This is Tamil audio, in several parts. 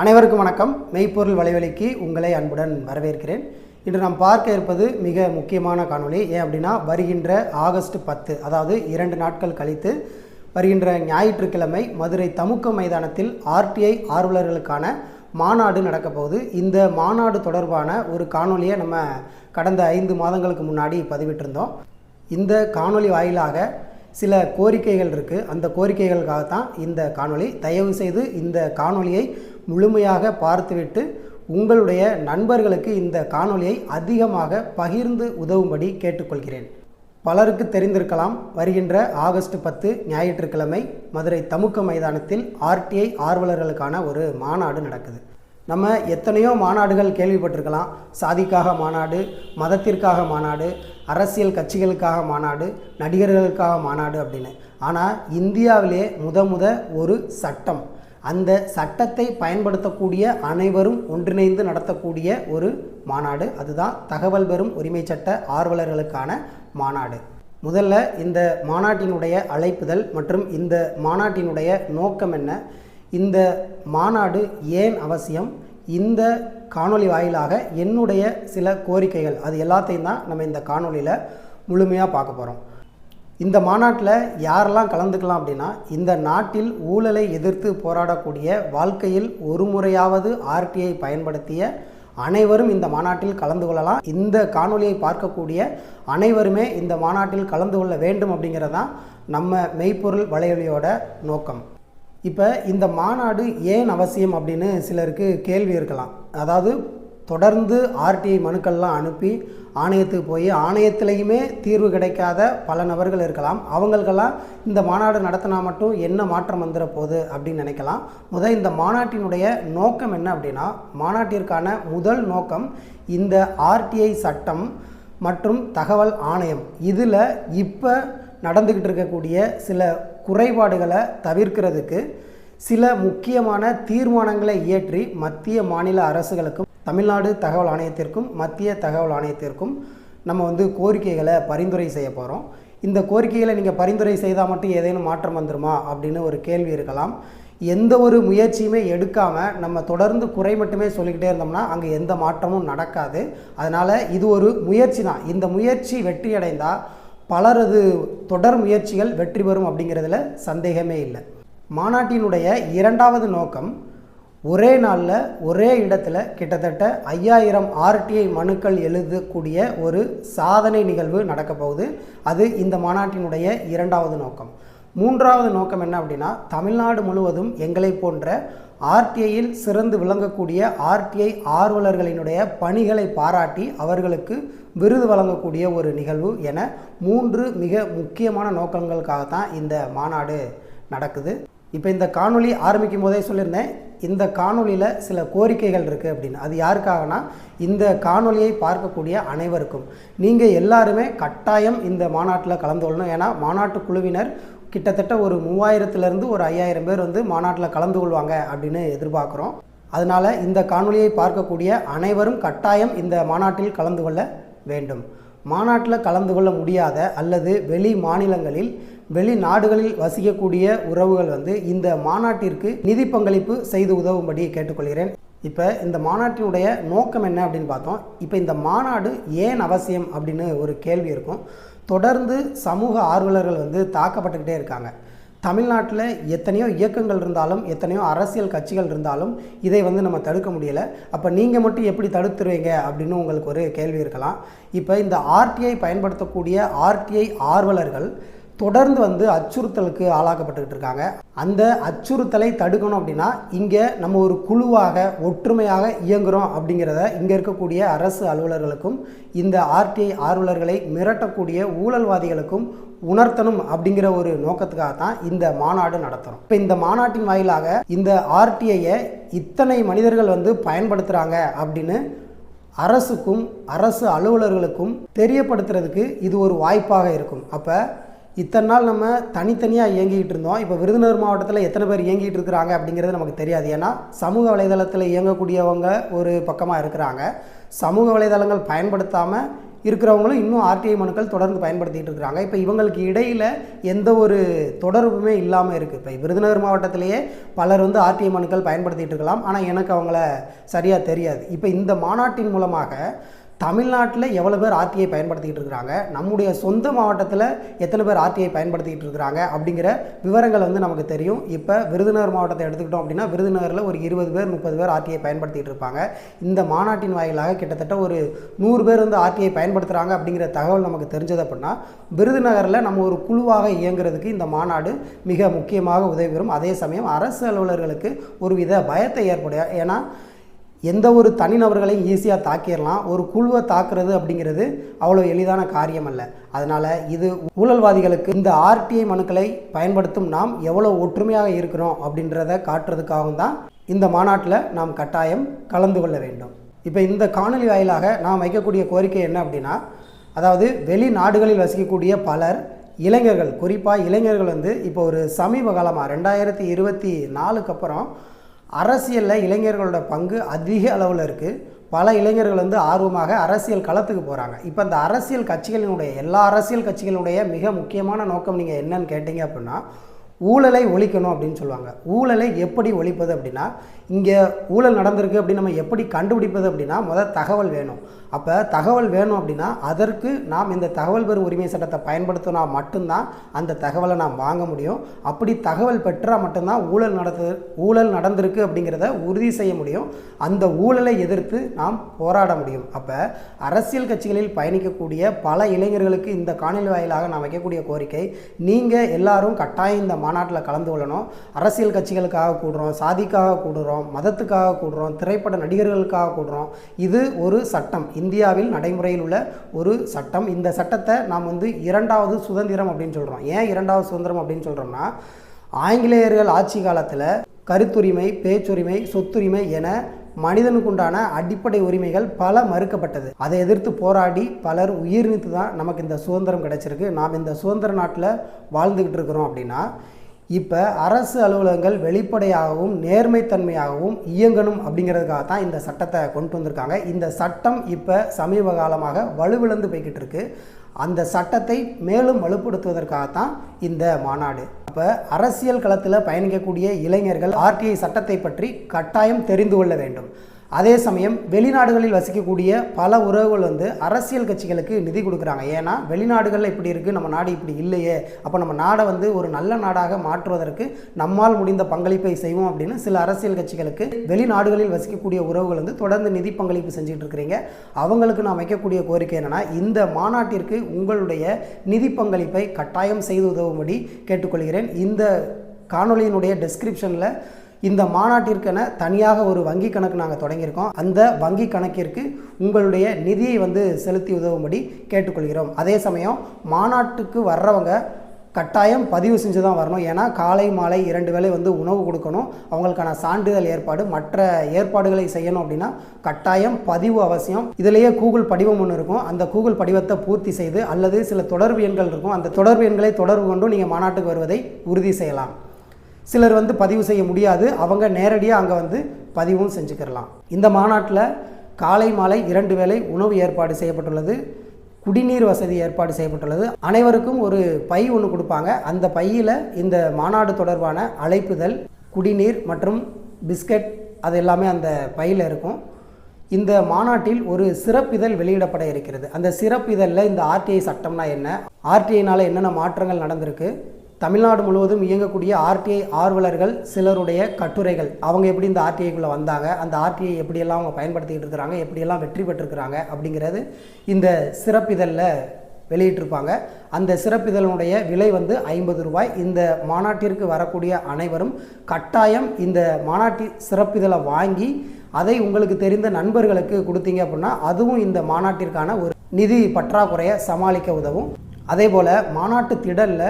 அனைவருக்கும் வணக்கம். மெய்ப்பொருள் வலைவலிக்கு உங்களை அன்புடன் வரவேற்கிறேன். இன்று நாம் பார்க்க இருப்பது மிக முக்கியமான காணொளி. ஏன் அப்படின்னா வருகின்ற ஆகஸ்ட் பத்து அதாவது இரண்டு நாட்கள் கழித்து வருகின்ற ஞாயிற்றுக்கிழமை மதுரை தமுக்க மைதானத்தில் ஆர்டிஐ ஆர்வலர்களுக்கான மாநாடு நடக்கப்போகுது இந்த மாநாடு தொடர்பான ஒரு காணொலியை நம்ம கடந்த ஐந்து மாதங்களுக்கு முன்னாடி பதிவிட்டிருந்தோம். இந்த காணொளி வாயிலாக சில கோரிக்கைகள் இருக்குது அந்த கோரிக்கைகளுக்காக தான் இந்த காணொளி. தயவு செய்து இந்த காணொலியை முழுமையாக பார்த்துவிட்டு உங்களுடைய நண்பர்களுக்கு இந்த காணொளியை அதிகமாக பகிர்ந்து உதவும்படி கேட்டுக்கொள்கிறேன். பலருக்கு தெரிந்திருக்கலாம் வருகின்ற ஆகஸ்ட் பத்து ஞாயிற்றுக்கிழமை மதுரை தமுக்க மைதானத்தில் ஆர்டிஐ ஆர்வலர்களுக்கான ஒரு மாநாடு நடக்குது. நம்ம எத்தனையோ மாநாடுகள் கேள்விப்பட்டிருக்கலாம். சாதிக்காக மாநாடு மதத்திற்காக மாநாடு அரசியல் கட்சிகளுக்காக மாநாடு நடிகர்களுக்காக மாநாடு அப்படின்னு. ஆனால் இந்தியாவிலே முத முத ஒரு சட்டம் அந்த சட்டத்தை பயன்படுத்தக்கூடிய அனைவரும் ஒன்றிணைந்து நடத்தக்கூடிய ஒரு மாநாடு. அதுதான் தகவல் பெறும் உரிமை சட்ட ஆர்வலர்களுக்கான மாநாடு. முதல்ல இந்த மாநாட்டினுடைய அழைப்புதல் மற்றும் இந்த மாநாட்டினுடைய நோக்கம் என்ன? இந்த மாநாடு ஏன் அவசியம்? இந்த காணொளி வாயிலாக என்னுடைய சில கோரிக்கைகள். அது எல்லாத்தையும் தான் நம்ம இந்த காணொளியில் முழுமையாக பார்க்க போகிறோம் இந்த மாநாட்டில் யாரெல்லாம் கலந்துக்கலாம் அப்படின்னா இந்த நாட்டில் ஊழலை எதிர்த்து போராடக்கூடிய வாழ்க்கையில் ஒரு முறையாவது ஆர்டிஐ பயன்படுத்திய அனைவரும் இந்த மாநாட்டில் கலந்து கொள்ளலாம். இந்த காணொலியை பார்க்கக்கூடிய அனைவருமே இந்த மாநாட்டில் கலந்து கொள்ள வேண்டும் அப்படிங்கிறது தான் நம்ம மெய்ப்பொருள் வலையொலியோட நோக்கம். இப்போ இந்த மாநாடு ஏன் அவசியம் அப்படின்னு சிலருக்கு கேள்வி இருக்கலாம். அதாவது தொடர்ந்து ஆர்டிஐ மனுக்கள்லாம் அனுப்பி ஆணையத்துக்கு போய் ஆணையத்திலையுமே தீர்வு கிடைக்காத பல நபர்கள் இருக்கலாம். அவங்களுக்கெல்லாம் இந்த மாநாடு நடத்தினா மட்டும் என்ன மாற்றம் வந்துட போகுது அப்படின்னு நினைக்கலாம். முதல் இந்த மாநாட்டினுடைய நோக்கம் என்ன அப்படின்னா மாநாட்டிற்கான முதல் நோக்கம் இந்த ஆர்டிஐ சட்டம் மற்றும் தகவல் ஆணையம். இதில் இப்போ நடந்துக்கிட்டு இருக்கக்கூடிய சில குறைபாடுகளை தவிர்க்கிறதுக்கு சில முக்கியமான தீர்மானங்களை இயற்றி மத்திய மாநில அரசுகளுக்கும் தமிழ்நாடு தகவல் ஆணையத்திற்கும் மத்திய தகவல் ஆணையத்திற்கும் நம்ம வந்து கோரிக்கைகளை பரிந்துரை செய்ய போகிறோம் இந்த கோரிக்கைகளை நீங்கள் பரிந்துரை செய்தால் மட்டும் ஏதேனும் மாற்றம் வந்துருமா அப்படின்னு ஒரு கேள்வி இருக்கலாம். எந்த ஒரு முயற்சியுமே எடுக்காமல் நம்ம தொடர்ந்து குறை மட்டுமே சொல்லிக்கிட்டே இருந்தோம்னா அங்கே எந்த மாற்றமும் நடக்காது. அதனால் இது ஒரு முயற்சி தான். இந்த முயற்சி வெற்றியடைந்தால் பலரது தொடர் முயற்சிகள் வெற்றி பெறும் அப்படிங்கிறதுல சந்தேகமே இல்லை. மாநாட்டினுடைய இரண்டாவது நோக்கம் ஒரே நாளில் ஒரே இடத்துல கிட்டத்தட்ட ஐயாயிரம் ஆர்டிஐ மனுக்கள் எழுதக்கூடிய ஒரு சாதனை நிகழ்வு நடக்கப்போகுது அது இந்த மாநாட்டினுடைய இரண்டாவது நோக்கம். மூன்றாவது நோக்கம் என்ன அப்படின்னா தமிழ்நாடு முழுவதும் எங்களை போன்ற ஆர்டிஐயில் சிறந்து விளங்கக்கூடிய ஆர்டிஐ ஆர்வலர்களினுடைய பணிகளை பாராட்டி அவர்களுக்கு விருது வழங்கக்கூடிய ஒரு நிகழ்வு என மூன்று மிக முக்கியமான நோக்கங்களுக்காக தான் இந்த மாநாடு நடக்குது. இப்போ இந்த காணொலி ஆரம்பிக்கும் போதே சொல்லியிருந்தேன் இந்த காணொளியில் சில கோரிக்கைகள் இருக்குது அப்படின்னு. அது யாருக்காகனா இந்த காணொலியை பார்க்கக்கூடிய அனைவருக்கும். நீங்கள் எல்லாருமே கட்டாயம் இந்த மாநாட்டில் கலந்து கொள்ளணும் ஏன்னா மாநாட்டு குழுவினர் கிட்டத்தட்ட ஒரு மூவாயிரத்துலேருந்து ஒரு ஐயாயிரம் பேர் வந்து மாநாட்டில் கலந்து கொள்வாங்க அப்படின்னு எதிர்பார்க்குறோம். அதனால் இந்த காணொலியை பார்க்கக்கூடிய அனைவரும் கட்டாயம் இந்த மாநாட்டில் கலந்து கொள்ள வேண்டும். மாநாட்டில் கலந்து கொள்ள முடியாத அல்லது வெளி மாநிலங்களில் வெளிநாடுகளில் வசிக்கக்கூடிய உறவுகள் வந்து இந்த மாநாட்டிற்கு நிதி பங்களிப்பு செய்து உதவும்படி கேட்டுக்கொள்கிறேன். இப்போ இந்த மாநாட்டினுடைய நோக்கம் என்ன அப்படின்னு பார்த்தோம். இப்போ இந்த மாநாடு ஏன் அவசியம் அப்படின்னு ஒரு கேள்வி இருக்கும். தொடர்ந்து சமூக ஆர்வலர்கள் வந்து தாக்கப்பட்டுக்கிட்டே இருக்காங்க. தமிழ்நாட்டில் எத்தனையோ இயக்கங்கள் இருந்தாலும் எத்தனையோ அரசியல் கட்சிகள் இருந்தாலும் இதை வந்து நம்ம தடுக்க முடியலை. அப்போ நீங்கள் மட்டும் எப்படி தடுத்துருவீங்க அப்படின்னு உங்களுக்கு ஒரு கேள்வி இருக்கலாம். இப்போ இந்த ஆர்டிஐ பயன்படுத்தக்கூடிய ஆர்டிஐ ஆர்வலர்கள் தொடர்ந்து வந்து அச்சுறுத்தலுக்கு ஆளாக்கப்பட்டுக்கிட்டு இருக்காங்க. அந்த அச்சுறுத்தலை தடுக்கணும் அப்படின்னா இங்கே நம்ம ஒரு குழுவாக ஒற்றுமையாக இயங்குகிறோம் அப்படிங்கிறத இங்கே இருக்கக்கூடிய அரசு அலுவலர்களுக்கும் இந்த ஆர்டிஐ ஆர்வலர்களை மிரட்டக்கூடிய ஊழல்வாதிகளுக்கும் உணர்த்தணும் அப்படிங்கிற ஒரு நோக்கத்துக்காக தான் இந்த மாநாடு நடத்துகிறோம் இப்போ இந்த மாநாட்டின் வாயிலாக இந்த ஆர்டிஐயை இத்தனை மனிதர்கள் வந்து பயன்படுத்துகிறாங்க அப்படின்னு அரசுக்கும் அரசு அலுவலர்களுக்கும் தெரியப்படுத்துறதுக்கு இது ஒரு வாய்ப்பாக இருக்கும். அப்போ இத்தனை நாள் நம்ம தனித்தனியாக இயங்கிக்கிட்டு இருந்தோம். இப்போ விருதுநகர் மாவட்டத்தில் எத்தனை பேர் இயங்கிட்டு இருக்கிறாங்க அப்படிங்கிறது நமக்கு தெரியாது. ஏன்னா சமூக வலைதளத்தில் இயங்கக்கூடியவங்க ஒரு பக்கமாக இருக்கிறாங்க. சமூக வலைதளங்கள் பயன்படுத்தாமல் இருக்கிறவங்களும் இன்னும் ஆர்டிஐ மனுக்கள் தொடர்ந்து பயன்படுத்திட்டு இருக்கிறாங்க. இப்போ இவங்களுக்கு இடையில் எந்த ஒரு தொடர்புமே இல்லாமல் இருக்குது இப்போ விருதுநகர் மாவட்டத்திலேயே பலர் வந்து ஆர்டிஐ மனுக்கள் பயன்படுத்திட்டு இருக்கலாம். ஆனால் எனக்கு அவங்கள சரியாக தெரியாது. இப்போ இந்த மாநாட்டின் மூலமாக தமிழ்நாட்டில் எவ்வளோ பேர் ஆர்டிஐ பயன்படுத்திக்கிட்டு இருக்கிறாங்க? நம்முடைய சொந்த மாவட்டத்தில் எத்தனை பேர் ஆர்டிஐ பயன்படுத்திக்கிட்டு இருக்கிறாங்க? அப்படிங்கிற விவரங்கள் வந்து நமக்கு தெரியும். இப்போ விருதுநகர் மாவட்டத்தை எடுத்துக்கிட்டோம் அப்படின்னா விருதுநகரில் ஒரு இருபது பேர் முப்பது பேர் ஆர்டிஐ பயன்படுத்திகிட்டு இருப்பாங்க. இந்த மாநாட்டின் வாயிலாக கிட்டத்தட்ட ஒரு நூறு பேர் வந்து ஆர்டிஐ பயன்படுத்துகிறாங்க அப்படிங்கிற தகவல் நமக்கு தெரிஞ்சது அப்படின்னா விருதுநகரில் நம்ம ஒரு குழுவாக இயங்குறதுக்கு இந்த மாநாடு மிக முக்கியமாக உதவி பெறும். அதே சமயம் அரசு அலுவலர்களுக்கு ஒருவித பயத்தை ஏற்படும் ஏன்னா எந்த ஒரு தனிநபர்களையும் ஈஸியாக தாக்கிடலாம். ஒரு குழுவை தாக்குறது அப்படிங்கிறது அவ்வளோ எளிதான காரியம் அல்ல அதனால் இது ஊழல்வாதிகளுக்கு இந்த ஆர்டிஐ மனுக்களை பயன்படுத்தும் நாம் எவ்வளோ ஒற்றுமையாக இருக்கிறோம் அப்படின்றத காட்டுறதுக்காகவும் தான் இந்த மாநாட்டில் நாம் கட்டாயம் கலந்து கொள்ள வேண்டும். இப்போ இந்த காணொலி வாயிலாக நாம் வைக்கக்கூடிய கோரிக்கை என்ன அப்படின்னா அதாவது வெளிநாடுகளில் வசிக்கக்கூடிய பலர் இளைஞர்கள் குறிப்பாக இளைஞர்கள் வந்து இப்போ ஒரு சமீப காலமாக ரெண்டாயிரத்தி இருபத்தி நாலுக்கு அப்புறம் அரசியலில் இளைஞர்களோட பங்கு அதிக அளவில் இருக்குது பல இளைஞர்கள் வந்து ஆர்வமாக அரசியல் களத்துக்கு போகிறாங்க இப்போ அந்த அரசியல் கட்சிகளினுடைய எல்லா அரசியல் கட்சிகளினுடைய மிக முக்கியமான நோக்கம் நீங்கள் என்னன்னு கேட்டிங்க அப்படின்னா ஊழலை ஒழிக்கணும் அப்படின்னு சொல்லுவாங்க. ஊழலை எப்படி ஒழிப்பது அப்படின்னா இங்கே ஊழல் நடந்திருக்கு அப்படின்னு நம்ம எப்படி கண்டுபிடிப்பது அப்படின்னா முதல் தகவல் வேணும். அப்போ தகவல் வேணும் அப்படின்னா அதற்கு நாம் இந்த தகவல் பெறும் உரிமை சட்டத்தை பயன்படுத்தினா மட்டும்தான் அந்த தகவலை நாம் வாங்க முடியும். அப்படி தகவல் பெற்றால் மட்டும்தான் ஊழல் நடத்து ஊழல் நடந்திருக்கு அப்படிங்கிறத உறுதி செய்ய முடியும். அந்த ஊழலை எதிர்த்து நாம் போராட முடியும். அப்போ அரசியல் கட்சிகளில் பயணிக்கக்கூடிய பல இளைஞர்களுக்கு இந்த காணொலி வாயிலாக நான் வைக்கக்கூடிய கோரிக்கை நீங்கள் எல்லாரும் கட்டாயம் இந்த மாநாட்டில் கலந்து கொள்ளணும். அரசியல் கட்சிகளுக்காக கூடுறோம் சாதிக்காக கூடுறோம் மதத்துக்காக கூடுறோம் திரைப்பட நடிகர்களுக்காக கூடுறோம். இது ஒரு சட்டம். இந்தியாவில் நடைமுறையில் உள்ள ஒரு சட்டம். இந்த சட்டத்தை நாம் வந்து இரண்டாவது சுதந்திரம் அப்படின்னு சொல்கிறோம் ஏன் இரண்டாவது சுதந்திரம் அப்படின்னு சொல்கிறோம்னா ஆங்கிலேயர்கள் ஆட்சி காலத்தில் கருத்துரிமை பேச்சுரிமை சொத்துரிமை என மனிதனுக்குண்டான அடிப்படை உரிமைகள் பல மறுக்கப்பட்டது. அதை எதிர்த்து போராடி பலர் உயிர் நீத்து தான் நமக்கு இந்த சுதந்திரம் கிடைச்சிருக்கு. நாம் இந்த சுதந்திர நாட்டில் வாழ்ந்துக்கிட்டு இருக்கிறோம் அப்படின்னா இப்போ அரசு அலுவலகங்கள் வெளிப்படையாகவும் நேர்மைத்தன்மையாகவும் இயங்கணும் அப்படிங்கிறதுக்காக தான் இந்த சட்டத்தை கொண்டு வந்திருக்காங்க. இந்த சட்டம் இப்போ சமீப காலமாக வலுவிழந்து போய்கிட்டு இருக்கு. அந்த சட்டத்தை மேலும் வலுப்படுத்துவதற்காகத்தான் இந்த மாநாடு. அப்போ அரசியல் களத்தில் பயணிக்கக்கூடிய இளைஞர்கள் ஆர்டிஐ சட்டத்தை பற்றி கட்டாயம் தெரிந்து கொள்ள வேண்டும். அதே சமயம் வெளிநாடுகளில் வசிக்கக்கூடிய பல உறவுகள் வந்து அரசியல் கட்சிகளுக்கு நிதி கொடுக்குறாங்க. ஏன்னா வெளிநாடுகளில் இப்படி இருக்குது நம்ம நாடு இப்படி இல்லையே. அப்போ நம்ம நாடை வந்து ஒரு நல்ல நாடாக மாற்றுவதற்கு நம்மால் முடிந்த பங்களிப்பை செய்வோம் அப்படின்னு சில அரசியல் கட்சிகளுக்கு வெளிநாடுகளில் வசிக்கக்கூடிய உறவுகள் வந்து தொடர்ந்து நிதி பங்களிப்பு செஞ்சுட்டு இருக்கிறீங்க. அவங்களுக்கு நான் வைக்கக்கூடிய கோரிக்கை என்னென்னா இந்த மாநாட்டிற்கு உங்களுடைய நிதி பங்களிப்பை கட்டாயம் செய்து உதவும்படி கேட்டுக்கொள்கிறேன். இந்த காணொளியினுடைய டெஸ்கிரிப்ஷனில் இந்த மாநாட்டிற்கென தனியாக ஒரு வங்கி கணக்கு நாங்கள் தொடங்கியிருக்கோம். அந்த வங்கி கணக்கிற்கு உங்களுடைய நிதியை வந்து செலுத்தி உதவும்படி கேட்டுக்கொள்கிறோம். அதே சமயம் மாநாட்டுக்கு வர்றவங்க கட்டாயம் பதிவு செஞ்சு தான் வரணும். ஏன்னா காலை மாலை இரண்டு வேளை வந்து உணவு கொடுக்கணும். அவங்களுக்கான சான்றிதழ் ஏற்பாடு மற்ற ஏற்பாடுகளை செய்யணும் அப்படின்னா கட்டாயம் பதிவு அவசியம். இதிலேயே கூகுள் படிவம் ஒன்று இருக்கும். அந்த கூகுள் படிவத்தை பூர்த்தி செய்து அல்லது சில தொடர்பு எண்கள் இருக்கும். அந்த தொடர்பு எண்களை தொடர்பு கொண்டு நீங்கள் மாநாட்டுக்கு வருவதை உறுதி செய்யலாம். சிலர் வந்து பதிவு செய்ய முடியாது. அவங்க நேரடியாக அங்கே வந்து பதிவும் செஞ்சுக்கிறலாம். இந்த மாநாட்டில் காலை மாலை இரண்டு வேளை உணவு ஏற்பாடு செய்யப்பட்டுள்ளது. குடிநீர் வசதி ஏற்பாடு செய்யப்பட்டுள்ளது. அனைவருக்கும் ஒரு பை ஒன்று கொடுப்பாங்க. அந்த பையில் இந்த மாநாடு தொடர்பான அழைப்புதல் குடிநீர் மற்றும் பிஸ்கட் அது எல்லாமே அந்த பையில் இருக்கும். இந்த மாநாட்டில் ஒரு சிறப்பிதழ் வெளியிடப்பட இருக்கிறது. அந்த சிறப்பிதழில் இந்த ஆர்டிஐ சட்டம்னா என்ன? ஆர்டிஐனால் என்னென்ன மாற்றங்கள் நடந்திருக்கு? தமிழ்நாடு முழுவதும் இயங்கக்கூடிய ஆர்டிஐ ஆர்வலர்கள் சிலருடைய கட்டுரைகள். அவங்க எப்படி இந்த ஆர்டிஐக்குள்ளே வந்தாங்க? அந்த ஆர்டிஐ எப்படியெல்லாம் அவங்க பயன்படுத்திக்கிட்டு இருக்கிறாங்க? எப்படியெல்லாம் வெற்றி பெற்றிருக்கிறாங்க? அப்படிங்கிறது இந்த சிறப்பிதழில் வெளியிட்டிருப்பாங்க. அந்த சிறப்பிதழனுடைய விலை வந்து ஐம்பது ரூபாய். இந்த மாநாட்டிற்கு வரக்கூடிய அனைவரும் கட்டாயம் இந்த மாநாட்டி சிறப்பிதழை வாங்கி அதை உங்களுக்கு தெரிந்த நண்பர்களுக்கு கொடுத்தீங்க அப்படின்னா அதுவும் இந்த மாநாட்டிற்கான ஒரு நிதி பற்றாக்குறையை சமாளிக்க உதவும். அதே போல் மாநாட்டு திடலில்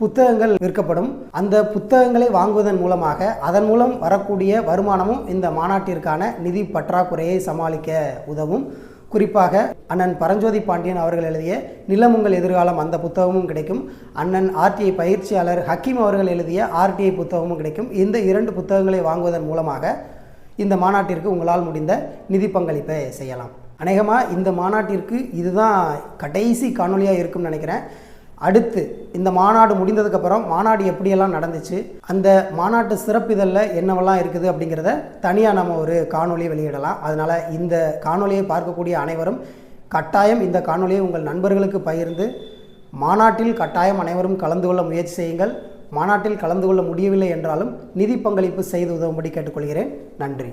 புத்தகங்கள் விற்கப்படும். அந்த புத்தகங்களை வாங்குவதன் மூலமாக அதன் மூலம் வரக்கூடிய வருமானமும் இந்த மாநாட்டிற்கான நிதி பற்றாக்குறையை சமாளிக்க உதவும். குறிப்பாக அண்ணன் பரஞ்சோதி பாண்டியன் அவர்கள் எழுதிய நிலமுங்கள் எதிர்காலம் அந்த புத்தகமும் கிடைக்கும். அண்ணன் ஆர்டிஐ பயிற்சியாளர் ஹக்கீம் அவர்கள் எழுதிய ஆர்டிஐ புத்தகமும் கிடைக்கும். இந்த இரண்டு புத்தகங்களை வாங்குவதன் மூலமாக இந்த மாநாட்டிற்கு உங்களால் முடிந்த நிதி பங்களிப்பை செய்யலாம். அநேகமாக இந்த மாநாட்டிற்கு இதுதான் கடைசி காணொலியாக இருக்கும்னு நினைக்கிறேன். அடுத்து இந்த மாநாடு முடிந்ததுக்கப்புறம் மாநாடு எப்படியெல்லாம் நடந்துச்சு அந்த மாநாட்டு சிறப்பிதழில் என்னவெல்லாம் இருக்குது அப்படிங்கிறத தனியாக நம்ம ஒரு காணொலி வெளியிடலாம். அதனால் இந்த காணொலியை பார்க்கக்கூடிய அனைவரும் கட்டாயம் இந்த காணொலியை உங்கள் நண்பர்களுக்கு பகிர்ந்து மாநாட்டில் கட்டாயம் அனைவரும் கலந்து கொள்ள முயற்சி செய்யுங்கள். மாநாட்டில் கலந்து கொள்ள முடியவில்லை என்றாலும் நிதி பங்களிப்பு செய்து உதவும்படி கேட்டுக்கொள்கிறேன். நன்றி.